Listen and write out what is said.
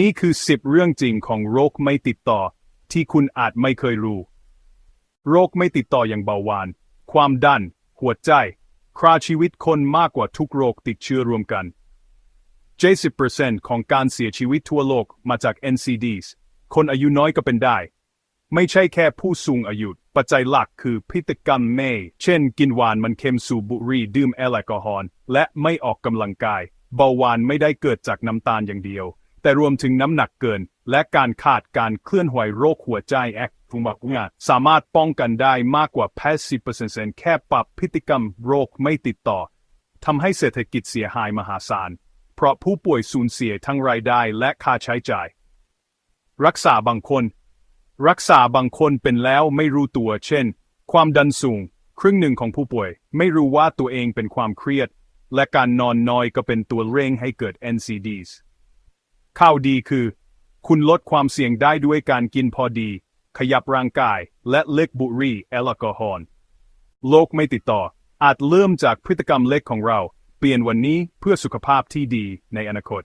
นี่คือ 10 เรื่องจริงของโรคไม่ติดต่อ ที่คุณอาจไม่เคยรู้ โรคไม่ติดต่ออย่างเบาหวาน ความดัน หัวใจ คราชีวิตคนมากกว่าทุกโรคติดเชื้อรวมกัน70%ของการเสียชีวิตทั่วโลกมาจาก NCDs คนอายุน้อยก็เป็นได้ ไม่ใช่แค่ผู้สูงอายุ ปัจจัยหลักคือพฤติกรรมเมย์เช่น กินหวานมันเค็มสูบบุหรี่ดื่มแอลกอฮอล์และไม่ออกกำลังกาย เบาหวานไม่ได้เกิดจากน้ำตาลอย่างเดียว แต่รวมถึงน้ำหนักเกิน และการขาดการเคลื่อนไหวโรคหัวใจแอคฟุมักงาสามารถป้องกันได้มากกว่า 80%แค่ปรับพฤติกรรมโรคไม่ติดต่อทำให้เศรษฐกิจเสียหายมหาศาล เพราะผู้ป่วยสูญเสียทั้งรายได้และค่าใช้จ่าย รักษาบางคน รักษาบางคนเป็นแล้วไม่รู้ตัว เช่น ความดันสูง ครึ่งหนึ่งของผู้ป่วย ไม่รู้ว่าตัวเองเป็นความเครียด และการนอนน้อยก็เป็นตัวเร่งให้เกิด NCDs ข่าวดีคือ คุณลดความเสี่ยงได้ด้วยการกินพอดี ขยับร่างกาย และเลิกบุหรี่แอลกอฮอล์โรคไม่ติดต่อ อาจเริ่มจากพฤติกรรมเล็กของเรา เปลี่ยนวันนี้เพื่อสุขภาพที่ดีในอนาคต